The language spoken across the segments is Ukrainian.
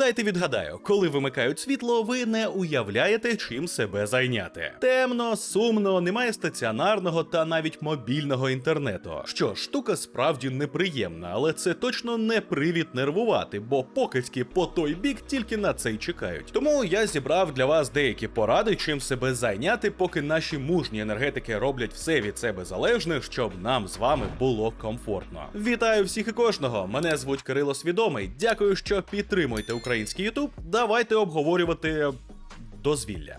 Дайте відгадаю, коли вимикають світло, ви не уявляєте, чим себе зайняти. Темно, сумно, немає стаціонарного та навіть мобільного інтернету. Що ж, штука справді неприємна, але це точно не привід нервувати, бо покидьки по той бік тільки на це й чекають. Тому я зібрав для вас деякі поради, чим себе зайняти, поки наші мужні енергетики роблять все від себе залежне, щоб нам з вами було комфортно. Вітаю всіх і кожного! Мене звуть Кирило Свідомий. Дякую, що підтримуєте український Ютуб. Давайте обговорювати дозвілля.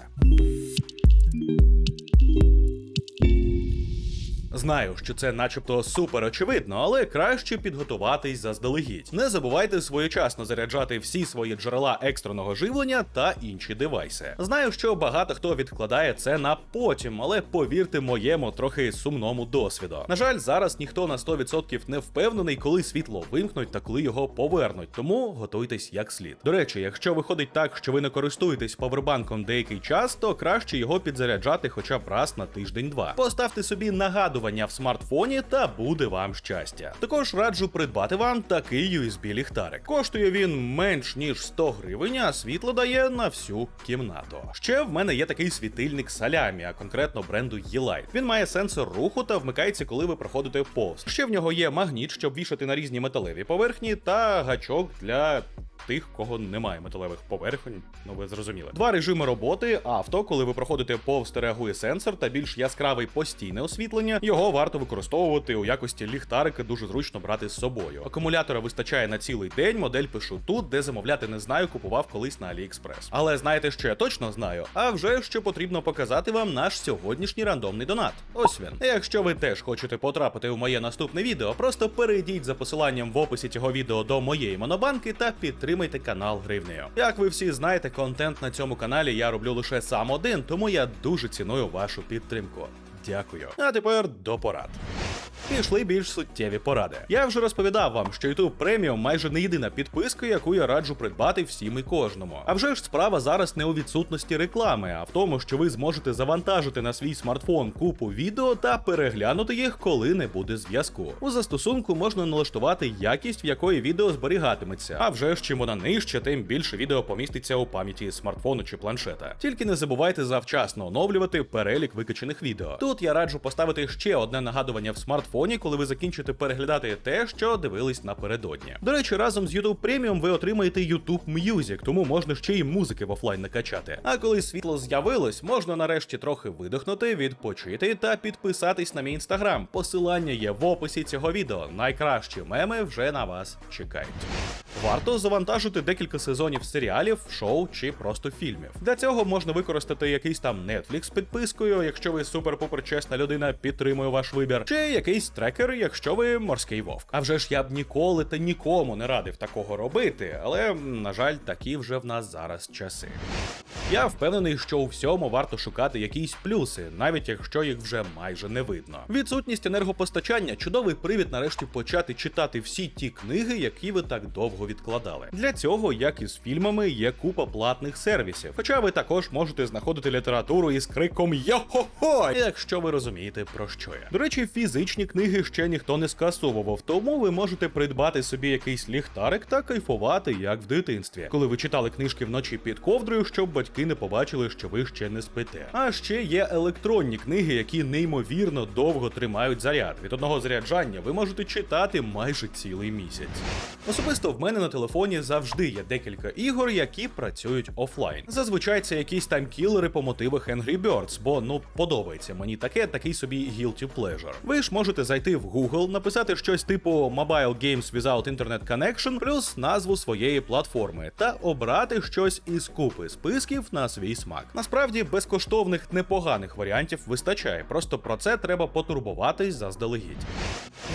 Знаю, що це начебто супер очевидно, але краще підготуватись заздалегідь. Не забувайте своєчасно заряджати всі свої джерела екстреного живлення та інші девайси. Знаю, що багато хто відкладає це на потім, але повірте моєму трохи сумному досвіду. На жаль, зараз ніхто на 100% не впевнений, коли світло вимкнуть та коли його повернуть, тому готуйтесь як слід. До речі, якщо виходить так, що ви не користуєтесь павербанком деякий час, то краще його підзаряджати хоча б раз на тиждень-два. Поставте собі нагадування в смартфоні та буде вам щастя. Також раджу придбати вам такий USB ліхтарик. Коштує він менш ніж 100 гривень, а світло дає на всю кімнату. Ще в мене є такий світильник салямі, а конкретно бренду Yeelight. Він має сенсор руху та вмикається, коли ви проходите повз. Ще в нього є магніт, щоб вішати на різні металеві поверхні, та гачок для тих, кого немає металевих поверхонь. Ну ви зрозуміли. Два режими роботи: авто, коли ви проходите повз, реагує сенсор, та більш яскравий постійне освітлення. Його варто використовувати у якості ліхтарика, дуже зручно брати з собою. Акумулятора вистачає на цілий день. Модель пишу тут, де замовляти не знаю, купував колись на AliExpress. Але знаєте, що я точно знаю? А вже що потрібно показати вам наш сьогоднішній рандомний донат. Ось він. Якщо ви теж хочете потрапити в моє наступне відео, просто перейдіть за посиланням в описі цього відео до моєї монобанки та підтримайте канал гривнею. Як ви всі знаєте, контент на цьому каналі я роблю лише сам один, тому я дуже ціную вашу підтримку. Дякую. А тепер до порад. Пішли більш суттєві поради. Я вже розповідав вам, що YouTube Premium майже не єдина підписка, яку я раджу придбати всім і кожному. А вже ж справа зараз не у відсутності реклами, а в тому, що ви зможете завантажити на свій смартфон купу відео та переглянути їх, коли не буде зв'язку. У застосунку можна налаштувати якість, в якої відео зберігатиметься. А вже ж чим вона нижче, тим більше відео поміститься у пам'яті смартфону чи планшета. Тільки не забувайте завчасно оновлювати перелік викачених відео. Тут я раджу поставити ще одне нагадування в смартфоні, коли ви закінчите переглядати те, що дивились напередодні. До речі, разом з YouTube Premium ви отримаєте YouTube Music, тому можна ще й музики в офлайн накачати. А коли світло з'явилось, можна нарешті трохи видихнути, відпочити та підписатись на мій інстаграм. Посилання є в описі цього відео. Найкращі меми вже на вас чекають. Варто завантажити декілька сезонів серіалів, шоу чи просто фільмів. Для цього можна використати якийсь там Netflix з підпискою, якщо ви супер-пупер чесна людина, підтримую ваш вибір, чи якийсь трекер, якщо ви морський вовк. А вже ж я б ніколи та нікому не радив такого робити, але на жаль, такі вже в нас зараз часи. Я впевнений, що у всьому варто шукати якісь плюси, навіть якщо їх вже майже не видно. Відсутність енергопостачання чудовий привід нарешті почати читати всі ті книги, які ви так довго відкладали. Для цього, як і з фільмами, є купа платних сервісів. Хоча ви також можете знаходити літературу із криком Йо-хо-хо, якщо ви розумієте про що я. До речі, фізичні книги ще ніхто не скасовував, тому ви можете придбати собі якийсь ліхтарик та кайфувати, як в дитинстві, коли ви читали книжки вночі під ковдрою, щоб батьки не побачили, що ви ще не спите. А ще є електронні книги, які неймовірно довго тримають заряд. Від одного заряджання ви можете читати майже цілий місяць. Особисто в мене на телефоні завжди є декілька ігор, які працюють офлайн. Зазвичай це якісь таймкілери по мотивах Angry Birds, бо ну подобається мені таке, такий собі guilty pleasure. Ви ж можете зайти в Google, написати щось типу Mobile Games Without Internet Connection, плюс назву своєї платформи, та обрати щось із купи списків на свій смак. Насправді безкоштовних непоганих варіантів вистачає, просто про це треба потурбуватись заздалегідь.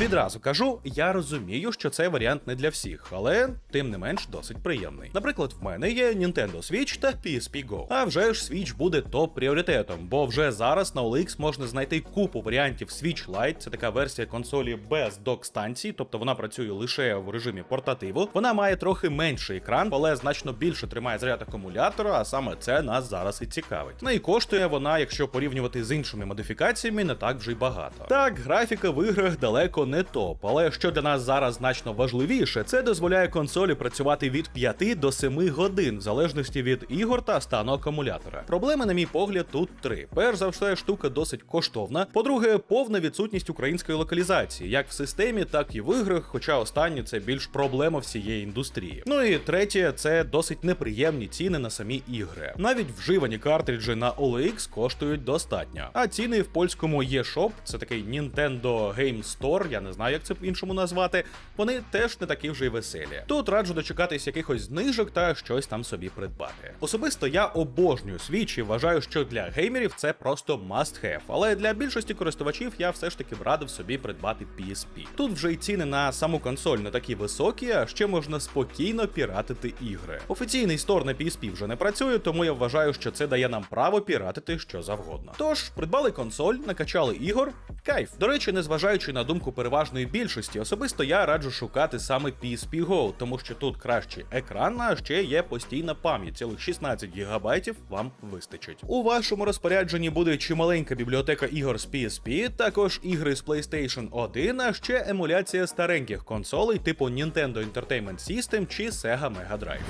Відразу кажу, я розумію, що це варіант не для всіх, але тим не менш досить приємний. Наприклад, в мене є Nintendo Switch та PSP Go. А вже ж Switch буде топ пріоритетом, бо вже зараз на OLX можна знайти купу варіантів Switch Lite, це така версія консолі без док-станції, тобто вона працює лише в режимі портативу. Вона має трохи менший екран, але значно більше тримає заряд акумулятора, а саме це нас зараз і цікавить. Ну і коштує вона, якщо порівнювати з іншими модифікаціями, не так вже й багато. Так, графіка в іграх далеко не топ, але що для нас зараз значно важливіше, це дозволяє консолі працювати від 5 до 7 годин, в залежності від ігор та стану акумулятора. Проблеми, на мій погляд, тут три. Перш за все, штука досить коштовна. По-друге, повна відсутність української локалізації, як в системі, так і в іграх, хоча останні це більш проблема всієї індустрії. Ну і третє, це досить неприємні ціни на самі ігри. Навіть вживані картриджі на OLX коштують достатньо. А ціни в польському eShop, це такий Nintendo Game Store, я не знаю, як це по-іншому назвати. Вони теж не такі вже й веселі. Тут раджу дочекатись якихось знижок та щось там собі придбати. Особисто я обожнюю Switch і вважаю, що для геймерів це просто must have, але для більшості користувачів я все ж таки б радив собі придбати PSP. Тут вже й ціни на саму консоль не такі високі, а ще можна спокійно піратити ігри. Офіційний стор на PSP вже не працює, тому я вважаю, що це дає нам право піратити що завгодно. Тож придбали консоль, накачали ігор. Кайф. До речі, незважаючи на думку переважної більшості, особисто я раджу шукати саме PSP Go, тому що тут кращий екран, а ще є постійна пам'ять, цілих 16 ГБ вам вистачить. У вашому розпорядженні буде чималенька бібліотека ігор з PSP, також ігри з PlayStation 1, а ще емуляція стареньких консолей типу Nintendo Entertainment System чи Sega Mega Drive.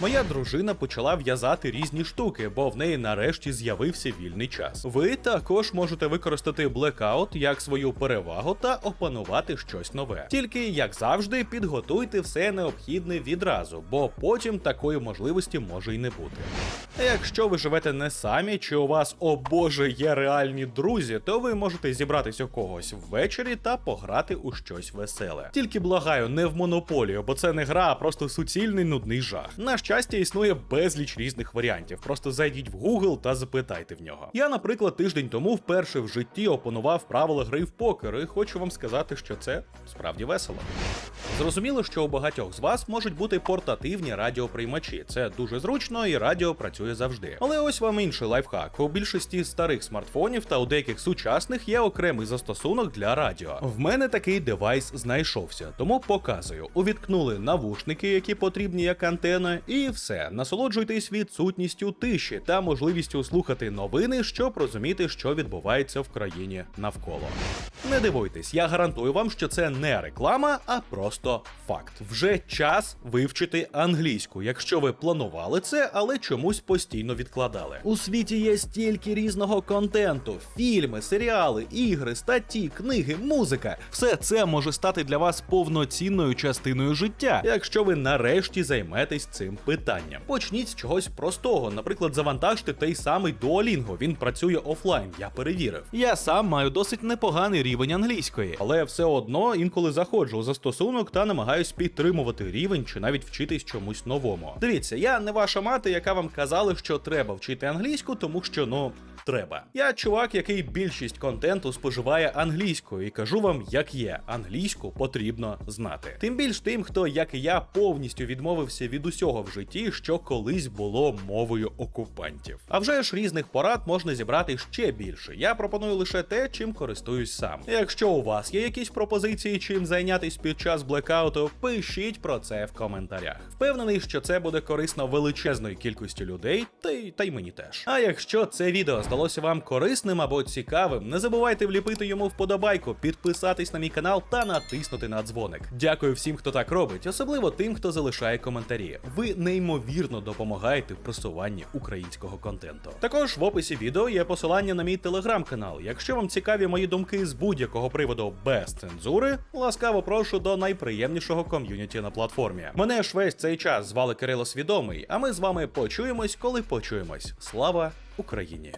Моя дружина почала в'язати різні штуки, бо в неї нарешті з'явився вільний час. Ви також можете використати Blackout як свою перевагу та опанувати щось нове. Тільки, як завжди, підготуйте все необхідне відразу, бо потім такої можливості може й не бути. А якщо ви живете не самі, чи у вас, о боже, є реальні друзі, то ви можете зібратися у когось ввечері та пограти у щось веселе. Тільки благаю, не в монополію, бо це не гра, а просто суцільний нудний жах. На щастя, існує безліч різних варіантів. Просто зайдіть в Google та запитайте в нього. Я, наприклад, тиждень тому вперше в житті опанував правила гри в покер, і хочу вам сказати, що це справді весело. Зрозуміло, що у багатьох з вас можуть бути портативні радіоприймачі. Це дуже зручно і радіо працює завжди. Але ось вам інший лайфхак. У більшості старих смартфонів та у деяких сучасних є окремий застосунок для радіо. В мене такий девайс знайшовся, тому показую. Увіткнули навушники, які потрібні як антена, і все. Насолоджуйтесь відсутністю тиші та можливістю слухати новини, щоб розуміти, що відбувається в країні навколо. Не дивуйтесь, я гарантую вам, що це не реклама, а просто факт. Вже час вивчити англійську, якщо ви планували це, але чомусь постійно відкладали. У світі є стільки різного контенту: фільми, серіали, ігри, статті, книги, музика. Все це може стати для вас повноцінною частиною життя, якщо ви нарешті займетесь цим питанням. Почніть з чогось простого, наприклад, завантажте той самий Duolingo, Він працює офлайн, я перевірив. Я сам маю досить непоганий рівень англійської, але все одно інколи заходжу у застосунок та намагаюсь підтримувати рівень чи навіть вчитись чомусь новому. Дивіться, я не ваша мати, яка вам казала, що треба вчити англійську, тому що ну. Треба. Я чувак, який більшість контенту споживає англійською, і кажу вам, як є, англійську потрібно знати. Тим більш тим, хто, як і я, повністю відмовився від усього в житті, що колись було мовою окупантів. А вже ж різних порад можна зібрати ще більше. Я пропоную лише те, чим користуюсь сам. Якщо у вас є якісь пропозиції, чим зайнятись під час блекауту, пишіть про це в коментарях. Впевнений, що це буде корисно величезної кількості людей, та й та й мені теж. А якщо це відео здалося вам корисним або цікавим, не забувайте вліпити йому вподобайку, підписатись на мій канал та натиснути на дзвоник. Дякую всім, хто так робить, особливо тим, хто залишає коментарі. Ви неймовірно допомагаєте в просуванні українського контенту. Також в описі відео є посилання на мій телеграм-канал. Якщо вам цікаві мої думки з будь-якого приводу без цензури, ласкаво прошу до найприємнішого ком'юніті на платформі. Мене ж весь цей час звали Кирило Свідомий, а ми з вами почуємось, коли почуємось. Слава Україні!